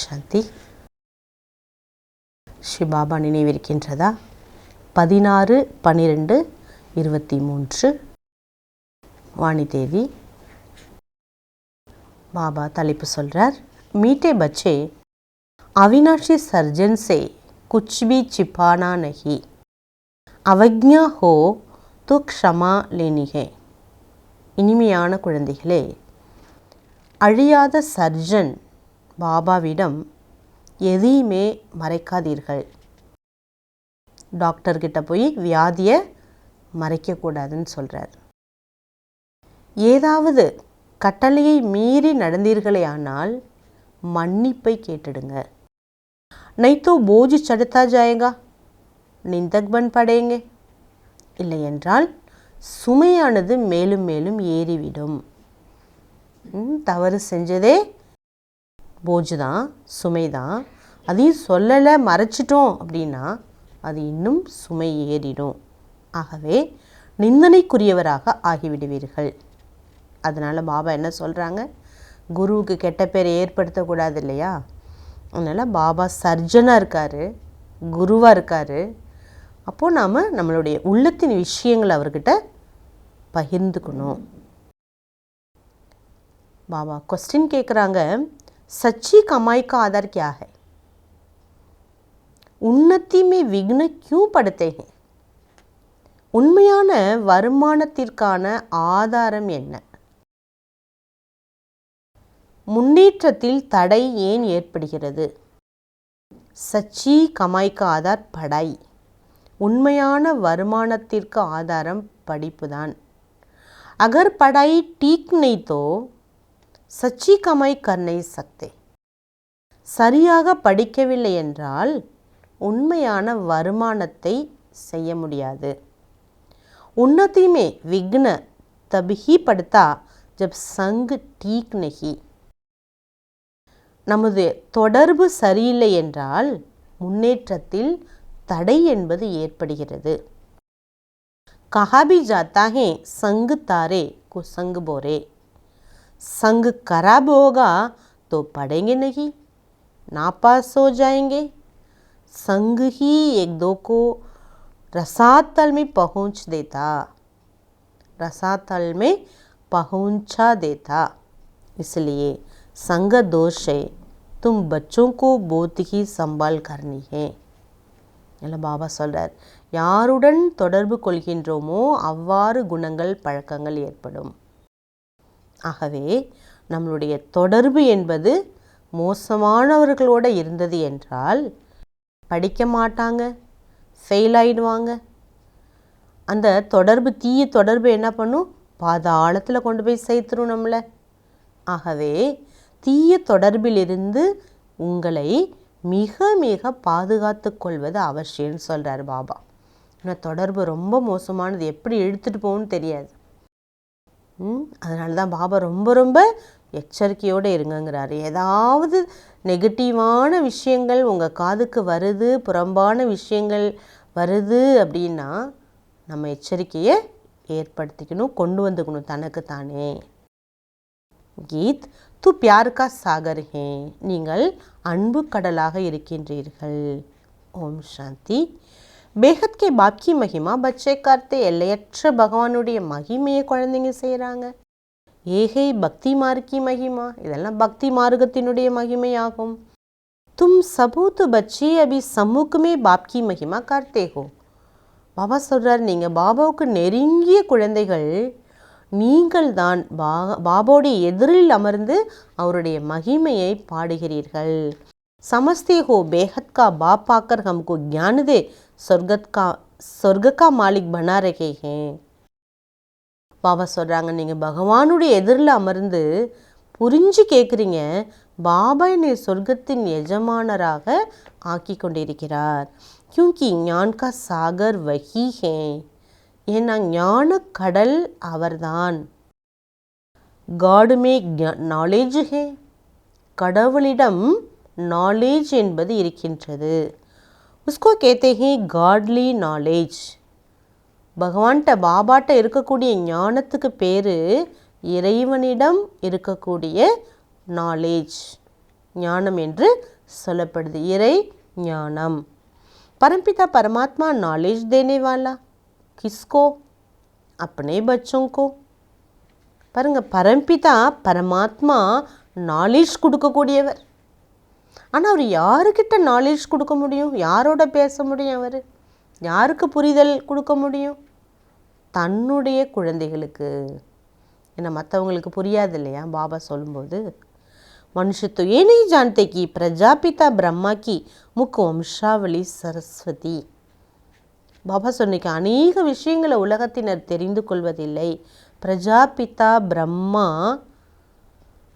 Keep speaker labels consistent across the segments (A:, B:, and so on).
A: சாந்தி ஷிபாபா நினைவிருக்கின்றதா? பதினாறு பன்னிரெண்டு இருபத்தி மூன்று வாணிதேவி பாபா தலைப்பு சொல்கிறார் மீட்டே பச்சே அவினாஷி சர்ஜன்சே குச்பி சிப்பானா நகி. அவக்ஞா ஹோ து க்ஷமா லேனிகே. இனிமையான குழந்தைகளே அழியாத சர்ஜன் பாபாவிடம் எதையுமே மறைக்காதீர்கள். டாக்டர்கிட்ட போய் வியாதியை மறைக்கக்கூடாதுன்னு சொல்கிறார் ஏதாவது கட்டளையை மீறி நடந்தீர்களே ஆனால் மன்னிப்பை கேட்டுடுங்க. நைத்தோ போஜி சடுத்தா ஜாயங்கா? நிந்தக்பன் படையுங்க. இல்லையென்றால் சுமையானது மேலும் மேலும் ஏறிவிடும். தவறு செஞ்சதே போஜு தான் சுமை தான். அதையும் சொல்லலை மறைச்சிட்டோம் அப்படின்னா அது இன்னும் சுமை ஏறிடும். ஆகவே நிந்தனைக்குரியவராக ஆகிவிடுவீர்கள். அதனால் பாபா என்ன சொல்கிறாங்க குருவுக்கு கெட்ட பேரை ஏற்படுத்தக்கூடாது இல்லையா? அதனால் பாபா சர்ஜனாக இருக்கார் குருவாக இருக்கார். அப்போது நாம் நம்மளுடைய உள்ளத்தின் விஷயங்களை அவர்கிட்ட பகிர்ந்துக்கணும். பாபா கொஸ்டின் கேட்குறாங்க सच्ची कमाई का आधार क्या है उन्नति में विघ्न क्यों पड़ते हैं உண்மையான வருமானத்திற்கான ஆதாரம் என்ன முன்னேற்றத்தில் தடை ஏன் ஏற்படுகிறது சச்சி கமாய்க்கு ஆதார் படை உண்மையான வருமானத்திற்கு ஆதாரம் படிப்புதான் அகர் படை டீக் நெய் தோ சச்சி கமாய் கர்ணை சக்தே சரியாக படிக்கவில்லை என்றால் உண்மையான வருமானத்தை செய்ய முடியாது. உன்னத்தையுமே விக்ன தபிஹி படுத்தா ஜப் சங்கு டீக் நகி நமது தொடர்பு சரியில்லை என்றால் முன்னேற்றத்தில் தடை என்பது ஏற்படுகிறது. கஹாபி ஜாத்தாகே சங்கு தாரே குசங்கு போரே. संग खराब होगा तो पढ़ेंगे नहीं नापास हो जाएंगे संग ही एक दो को रसातल में पहुंच देता रसातल में पहुंचा देता इसलिए संग दोष है तुम बच्चों को बहुत ही संभाल करनी है இல்லை பாபா சொல்கிறார் யாருடன் தொடர்பு கொள்கின்றோமோ அவ்வாறு குணங்கள் பழக்கங்கள் ஏற்படும் ஆகவே நம்மளுடைய தொடர்பு என்பது மோசமானவர்களோடு இருந்தது என்றால் படிக்க மாட்டாங்க ஃபெயில் ஆகிடுவாங்க அந்த தொடர்பு தீய தொடர்பு என்ன பண்ணும்? பாதாளத்தில் கொண்டு போய் சேர்த்துரும் நம்மளை. ஆகவே தீய தொடர்பிலிருந்து உங்களை மிக மிக பாதுகாத்து கொள்வது அவசியம்னு சொல்கிறார் பாபா. ஆனால் தொடர்பு ரொம்ப மோசமானது. எப்படி இழுத்துட்டு போகும்னு தெரியாது. அதனால தான் பாபா ரொம்ப ரொம்ப எச்சரிக்கையோடு இருங்கங்கிறாரு. ஏதாவது நெகட்டிவான விஷயங்கள் உங்கள் காதுக்கு வருது புறம்பான விஷயங்கள் வருது அப்படின்னா நம்ம எச்சரிக்கையை ஏற்படுத்திக்கணும் கொண்டு வந்துக்கணும் தனக்கு தானே. கீத் து பியாருக்கா கா சாகர் ஹே நீங்கள் அன்பு கடலாக இருக்கின்றீர்கள். ஓம் சாந்தி. பேகத் கே பாப்கி மகிமா பச்சை கார்த்தே எல்லையற்ற பகவானுடைய மகிமையை குழந்தைங்க செய்கிறாங்க ஏகை பக்தி மார்க்கி மகிமா இதெல்லாம் பக்தி மார்க்கத்தினுடைய மகிமையாகும். தும் சபூத்து பச்சி அபி சமூக்குமே பாப்கி மகிமா கார்த்தேகோ. பாபா சொல்கிறார் நீங்கள் பாபாவுக்கு நெருங்கிய குழந்தைகள் நீங்கள் தான் பா பாபாவுடைய எதிரில் அமர்ந்து அவருடைய மகிமையை பாடுகிறீர்கள். சமஸ்தே பேகத்கா பேஹத் கா பாப் ஆக்கர் சொர்க்கத் கா சொர்க்கா மாலிக் பனாரகே பாபா சொல்கிறாங்க நீங்கள் பகவானுடைய எதிரில் அமர்ந்து புரிஞ்சு கேட்குறீங்க பாபா என்னை சொர்க்கத்தின் எஜமானராக ஆக்கி கொண்டிருக்கிறார். கியூக்கி ஞான்கா சாகர் வகி ஹே. ஏன்னா ஞான கடல் அவர்தான். காடுமே நாலேஜு ஹே. கடவுளிடம் நாலேஜ் என்பது இருக்கின்றது. உஸ்கோ கேத்தே ஹே காட்லி நாலேஜ் பகவான்கிட்ட பாபாட்ட இருக்கக்கூடிய ஞானத்துக்கு பேர் இறைவனிடம் இருக்கக்கூடிய நாலேஜ் ஞானம் என்று சொல்லப்படுது இறை ஞானம் परमपिता परमात्मा नॉलेज देने वाला किसको अपने बच्चों को பாருங்க பரம்பிதா பரமாத்மா நாலேஜ் கொடுக்கக்கூடியவர் ஆனால் அவர் யாருக்கிட்ட நாலேஜ் கொடுக்க முடியும்? யாரோட பேச முடியும் அவர்? யாருக்கு புரிதல் கொடுக்க முடியும்? தன்னுடைய குழந்தைகளுக்கு. ஏன்னா மற்றவங்களுக்கு புரியாது இல்லையா? பாபா சொல்லும்போது மனுஷத்து ಏನೇ ಜಾಣ್ತೇಕಿ பிரஜாபிதா ಬ್ರಹ್ಮಕಿ முக்கு வம்சாவளி சரஸ்வதி. பாபா சொன்னிக்கு அநேக விஷயங்களை உலகத்தினர் தெரிந்து கொள்வதில்லை. பிரஜாபிதா பிரம்மா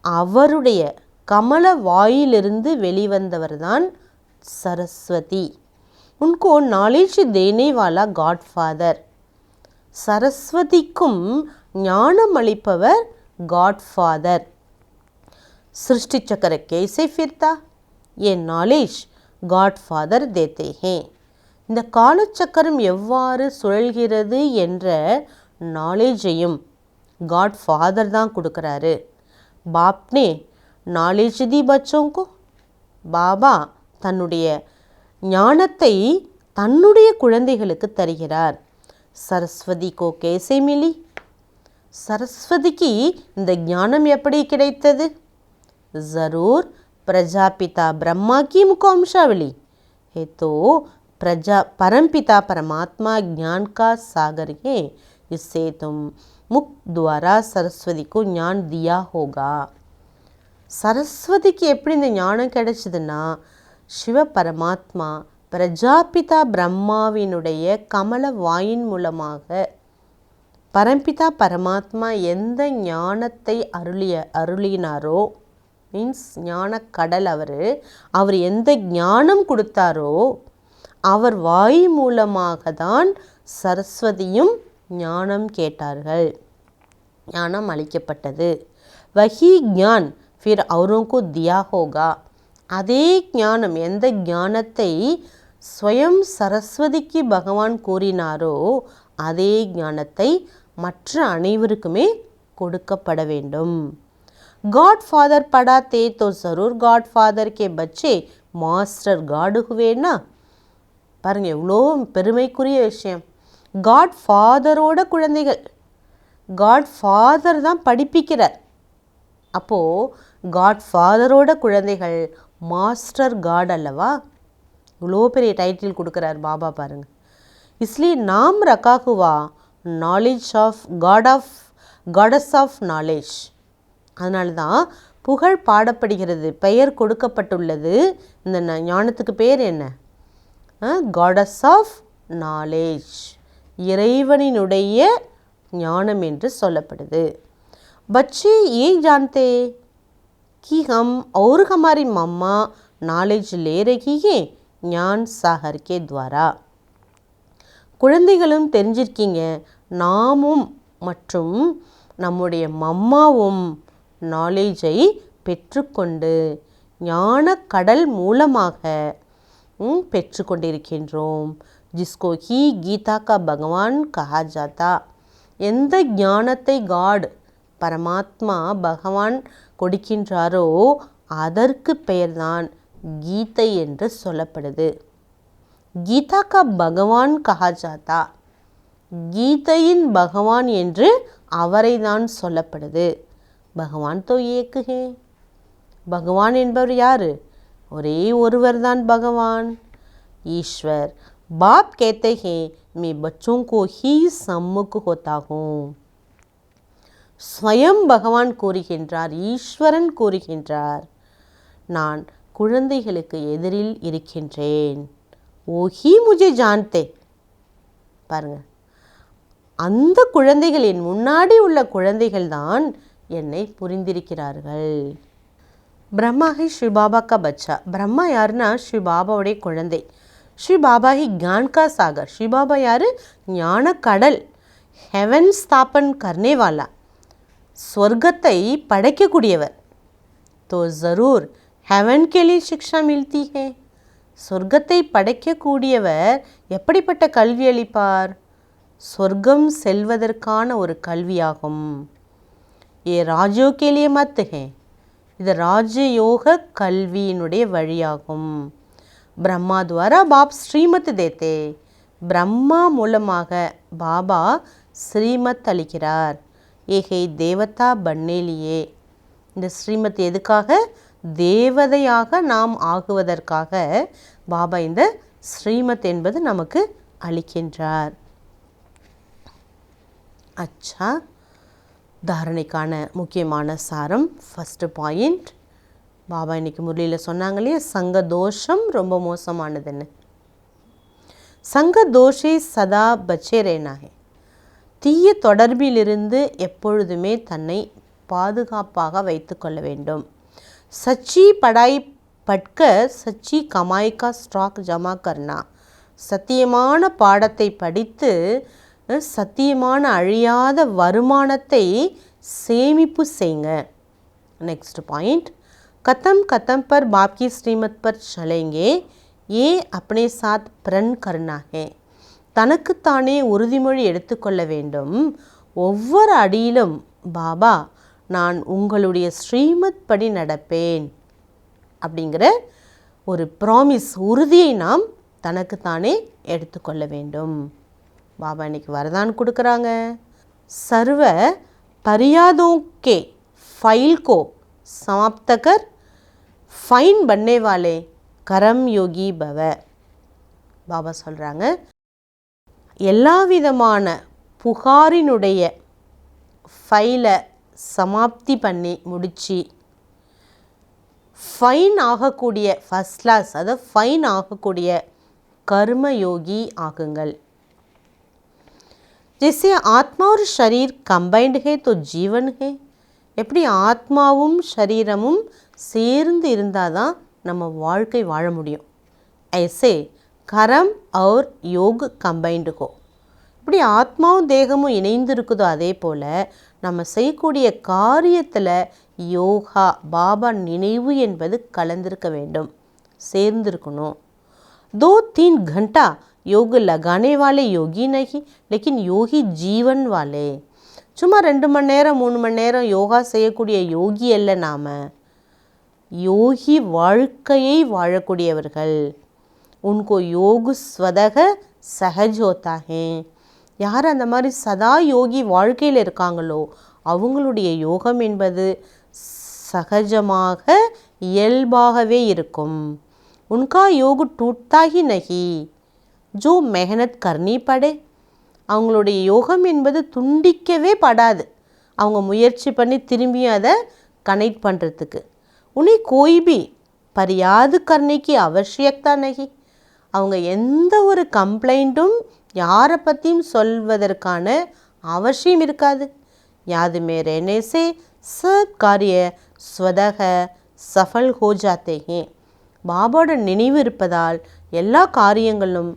A: அவருடைய கமல வாயிலிருந்து வெளிவந்தவர்தான் சரஸ்வதி உன்கோ நாலேஜ் தேனே வாலா காட்ஃபாதர் சரஸ்வதிக்கும் ஞானம் அளிப்பவர் காட்ஃபாதர் सृष्टि चक्र कैसे फिरता ये நாலேஜ் காட்ஃபாதர் தேத்தே ஹே இந்த காலச்சக்கரம் எவ்வாறு சுழல்கிறது என்ற நாலேஜையும் காட்ஃபாதர் தான் கொடுக்குறாரு பாப்னே நாலேஜ் தி பச்சோங்கோ பாபா தன்னுடைய ஞானத்தை தன்னுடைய குழந்தைகளுக்கு தருகிறார் சரஸ்வதி கோ கேசே மிலி சரஸ்வதிக்கு இந்த ஞானம் எப்படி கிடைத்தது ज़रूर प्रजापिता ब्रह्मा की मुखवंशावली है तो प्रजा परमपिता परमात्मा ज्ञान का सागर है इससे तुम मुख द्वारा सरस्वती को ज्ञान दिया होगा சரஸ்வதிக்கு எப்படி இந்த ஞானம் கிடைச்சதுன்னா சிவ பரமாத்மா பிரஜாபிதா பிரம்மாவினுடைய கமல வாயின் மூலமாக பரம்பிதா பரமாத்மா எந்த ஞானத்தை அருளிய அருளினாரோ மீன்ஸ் ஞான கடல் அவர் அவர் எந்த ஞானம் கொடுத்தாரோ அவர் வாய் மூலமாக தான் சரஸ்வதியும் ஞானம் கேட்டார்கள். ஞானம் அளிக்கப்பட்டது. வஹி ஞான் ஃபிர் அவருக்கு தியா ஹோகா அதே ஞானம் எந்த ஞானத்தை ஸ்வயம் சரஸ்வதிக்கு பகவான் கூறினாரோ அதே ஞானத்தை மற்ற அனைவருக்குமே கொடுக்கப்பட வேண்டும் गॉड फादर पढ़ाते तो ज़रूर गॉड फादर के बच्चे மாஸ்டர் காடு ஹுவேனா பாருங்க எவ்வளோ பெருமைக்குரிய விஷயம் காட் ஃபாதரோட குழந்தைகள் காட் ஃபாதர் தான் படிப்பிக்கிறார் அப்போது காட் ஃபாதரோட குழந்தைகள் மாஸ்டர் காட் அல்லவா? இவ்வளோ பெரிய டைட்டில் கொடுக்குறார் பாபா பாருங்கள் இஸ்லி நாம் ரகாகுவா knowledge of God of Gods of knowledge அதனால தான் புகழ் பாடப்படுகிறது பெயர் கொடுக்கப்பட்டுள்ளது. இந்த ஞானத்துக்கு பேர் என்ன? காடஸ் ஆஃப் நாலேஜ் இறைவனினுடைய ஞானம் என்று சொல்லப்படுது. பச்சி ஏ ஜான்தே? कि हम और हमारी मम्मा नॉलेज ले रही है ज्ञान सागर के द्वारा குழந்தைகளும் தெரிஞ்சிருக்கீங்க நாமும் மற்றும் நம்முடைய மம்மாவும் நாலேஜை பெற்றுக்கொண்டு ஞான கடல் மூலமாக ம், பெற்றுக்கொண்டிருக்கின்றோம் ஜிஸ்கோ ஹி கீதா கா பகவான் கஹா ஜாதா எந்த ஞானத்தை காட் பரமாத்மா பகவான் கொடுக்கின்றாரோ அதற்கு பெயர்தான் கீதை என்று சொல்லப்படுது கீதா கா பகவான் கஹா ஜாதா கீதையின் பகவான் என்று அவரை தான் சொல்லப்படுது பகவான் தோ ஏக்கு ஹே பகவான் என்பவர் யாரு ஒரே ஒருவர் தான் பகவான் ईश्वर बाप कहते हैं मैं बच्चों को ही सम्मुख होता हूँ ஸ்வயம் பகவான் கூறுகின்றார் ஈஸ்வரன் கூறுகின்றார் நான் குழந்தைகளுக்கு எதிரில் இருக்கின்றேன். ஓஹி முஜே ஜான்தே. பாருங்க. அந்த குழந்தைகள் என் முன்னாடி உள்ள குழந்தைகள் தான் என்னை புரிந்திருக்கிறார்கள். பிரம்மா ஹி ஸ்ரீ பாபா கா பச்சா. பிரம்மா யாருன்னா? ஸ்ரீ பாபாவுடைய குழந்தை. ஸ்ரீ பாபா ஹி கான்கா சாகர். ஸ்ரீ பாபா யார்? ஞான கடல் ஹெவன் ஸ்தாபன் கர்னேவாலா. வாலா ஸ்வர்க்கத்தை படைக்கக்கூடியவர் तो ज़रूर हेवन के लिए शिक्षा मिलती है சொர்க்கத்தை படைக்கக்கூடியவர் எப்படிப்பட்ட கல்வி அளிப்பார் சொர்க்கம் செல்வதற்கான ஒரு கல்வியாகும் ஏ ராஜோ के लिए मत है இது ராஜயோக கல்வியினுடைய வழியாகும் பிரம்மா துவாரா பாப் ஸ்ரீமத் தேத்தே பிரம்மா மூலமாக பாபா ஸ்ரீமத் அளிக்கிறார் ஏகை தேவதா பன்னேலியே இந்த ஸ்ரீமத் எதுக்காக? தேவதையாக நாம் ஆகுவதற்காக பாபா இந்த ஸ்ரீமத் என்பது நமக்கு அளிக்கின்றார். அச்சா தாரணைக்கான முக்கியமான சாரம் ஃபஸ்ட்டு பாயிண்ட் பாபா இன்னைக்கு முரளியில் சொன்னாங்க இல்லையா சங்க தோஷம் ரொம்ப மோசமானதுன்னு சங்க தோஷே சதா பச்சேரேனாகே. தீய தொடர்பிலிருந்து எப்பொழுதுமே தன்னை பாதுகாப்பாக வைத்துக்கொள்ள வேண்டும். சச்சி படாய் பட்க சச்சி கமாய்கா ஸ்டாக் ஜமா கர்ணா. சத்தியமான பாடத்தை படித்து சத்தியமான அழியாத வருமானத்தை சேமிப்பு செய்யுங்க நெக்ஸ்ட் பாயிண்ட் கதம் கதம் பர் பாப்கி ஸ்ரீமத் பர் சலேங்கே ஏ அப்னே சாத் பிரன் கர்னா ஹே தனக்குத்தானே உறுதிமொழி எடுத்துக்கொள்ள வேண்டும். ஒவ்வொரு அடியிலும் பாபா நான் உங்களுடைய ஸ்ரீமத் படி நடப்பேன். அப்படிங்கிற ஒரு ப்ராமிஸ் உறுதியை நாம் தனக்குத்தானே எடுத்துக்கொள்ள வேண்டும். பாபா இன்னைக்கு வரதான் கொடுக்குறாங்க. சர்வ பரியாதோக்கே ஃபைல்கோ சமாப்தகர் ஃபைன் பண்ணேவாலே கரம் யோகி பவ. பாபா சொல்கிறாங்க எல்லா விதமான புகாரினுடைய ஃபைலை சமாப்தி பண்ணி முடித்து ஃபைன் ஆகக்கூடிய ஃபஸ்ட் கிளாஸ் அதாவது ஃபைன் ஆகக்கூடிய கர்ம யோகி ஆகுங்கள் जैसे ஆத்மா और शरीर கம்பைன்டு है तो ஜீவன் है எப்படி ஆத்மாவும் சரீரமும் சேர்ந்து இருந்தால் தான் நம்ம வாழ்க்கை வாழ முடியும் ஐசே கரம் और யோக் கம்பைன்டு ஹோ இப்படி ஆத்மாவும் தேகமும் இணைந்து இருக்குதோ அதே போல் நம்ம செய்யக்கூடிய காரியத்தில் யோகா பாபா நினைவு என்பது கலந்திருக்க வேண்டும் சேர்ந்திருக்கணும் दो तीन घंटा योग लगाने वाले योगी नहीं लेकिन யோகி ஜீவன் வாலே சும்மா ரெண்டு மணி நேரம் மூணு மணி நேரம் யோகா செய்யக்கூடிய யோகி அல்ல நாம் யோகி வாழ்க்கையை வாழக்கூடியவர்கள் உன்கோ யோகு ஸ்வதக சஹஜ் யார் அந்த மாதிரி சதா யோகி வாழ்க்கையில் இருக்காங்களோ அவங்களுடைய யோகம் என்பது சகஜமாக இயல்பாகவே இருக்கும். உன்கா யோகு டூட்டா ஹி நகி. ஜோ மெஹனத் கர்ணி படே. அவங்களுடைய யோகம் என்பது துண்டிக்கவே படாது. அவங்க முயற்சி பண்ணி திரும்பியும் அதை கனெக்ட் பண்ணுறதுக்கு உனி கோய்பி பரியாது கர்ணிக்கு அவசியக்தா நகி. அவங்க எந்த ஒரு கம்ப்ளைண்ட்டும் யாரை பற்றியும் சொல்வதற்கான அவசியம் இருக்காது யாதுமே रहने से सब कार्य स्वतः सफल हो जाते हैं பாபாவோட நினைவு இருப்பதால் எல்லா காரியங்களும்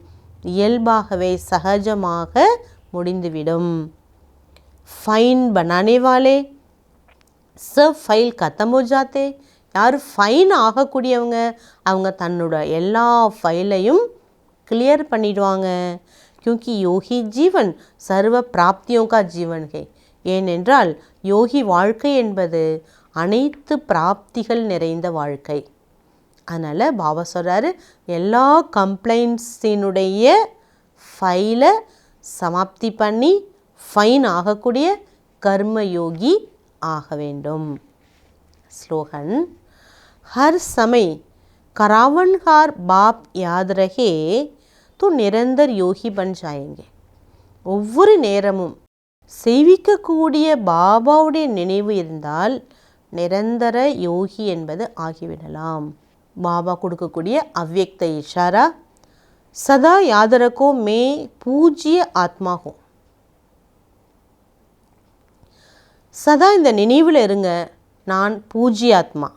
A: இயல்பாகவே சகஜமாக முடிந்துவிடும் ஃபைன் பனானே வாலே சப் ஃபைல் கத்தம் ஹோ ஜாத்தே யார் ஃபைன் ஆகக்கூடியவங்க அவங்க தன்னோட எல்லா ஃபைலையும் கிளியர் பண்ணிடுவாங்க क्योंकि யோகி ஜீவன் சர்வ பிராப்தியோं का ஜீவன் है ஏனென்றால் யோகி வாழ்க்கை என்பது அனைத்து பிராப்திகள் நிறைந்த வாழ்க்கை அதனால் பாபா சொல்கிறாரு எல்லா கம்ப்ளைண்ட்ஸினுடைய ஃபைலை சமாப்தி பண்ணி ஃபைன் ஆகக்கூடிய கர்மயோகி ஆக வேண்டும் ஸ்லோகன் हर समय करावनहार बाप याद रहे तो निरंतर யோகி பன் जाएंगे ஒவ்வொரு நேரமும் செய்விக்கக்கூடிய பாபாவுடைய நினைவு இருந்தால் நிரந்தர யோகி என்பது ஆகிவிடலாம் பாபா கொடுக்கக்கூடிய அவ்யக்த இஷாரா சதா யாதரக்கோ மே பூஜ்ய ஆத்மா ஹோ சதா இந்த நினைவில் இருங்க நான் பூஜ்ய ஆத்மா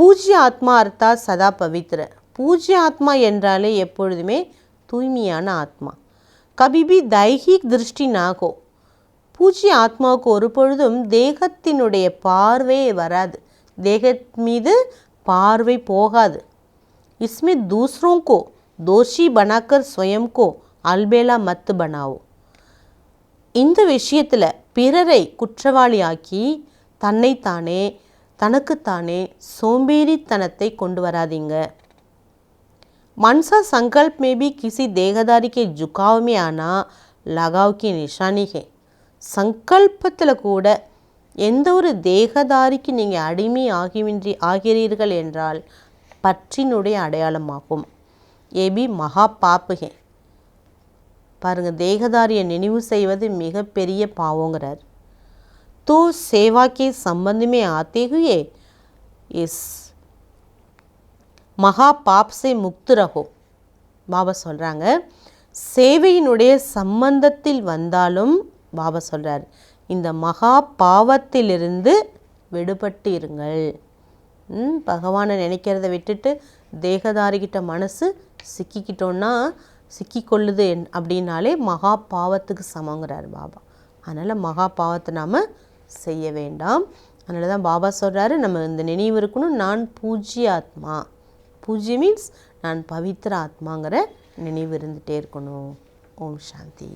A: பூஜ்ய ஆத்மா அர்த்தா சதா பவித்ர. பூஜ்ய ஆத்மா என்றாலே எப்பொழுதுமே தூய்மையான ஆத்மா. கபிபி தைஹிக் திருஷ்டி நாகோ. பூஜ்ய ஆத்மாவுக்கு ஒரு பொழுதும் தேகத்தினுடைய பார்வே வராது. தேகத் மீது பார்வை போகாது. இஸ்மே தூசரோங்கோ தோஷி பனாக்கர் ஸ்வயம்கோ அல்பேலா மத்து பனாவோ. இந்த விஷயத்தில் பிறரை குற்றவாளியாக்கி தன்னைத்தானே தனக்குத்தானே சோம்பேறித்தனத்தை கொண்டு வராதீங்க मन सा संकल्प में भी किसी देहदारी के झुकाव में आना लगाव की निशानी है சங்கல்பத்தில் கூட எந்த ஒரு தேகதாரிக்கு நீங்கள் அடிமை ஆகிவின்றி ஆகிறீர்கள் என்றால் பற்றினுடைய அடையாளமாகும் ஏபி மகா பாப்புகே பாருங்க தேகதாரியை நினைவு செய்வது மிகப்பெரிய பாவங்கிறார் तो सेवा के संबंध में आते हुए इस மகா பாப் சே முக்து ரஹோ பாபா சொல்கிறாங்க சேவையினுடைய சம்பந்தத்தில் வந்தாலும் பாபா சொல்கிறார் இந்த மகா பாவத்திலிருந்து விடுபட்டு இருங்கள் ம், பகவானை நினைக்கிறத விட்டுட்டு தேகதாரிகிட்ட மனசு சிக்கிக்கிட்டோன்னா சிக்கிக்கொள்ளுது என் அப்படின்னாலே மகா பாவத்துக்கு சமங்கிறார் பாபா அதனால் மகா பாவத்தை நாம் செய்ய வேண்டாம். அதனால தான் பாபா சொல்கிறாரு நம்ம இந்த நினைவு இருக்கணும் நான் பூஜ்ய ஆத்மா. பூஜ்ய மீன்ஸ் நான் பவித்ர ஆத்மாங்கிற நினைவு இருந்துகிட்டே இருக்கணும். ஓம் சாந்தி.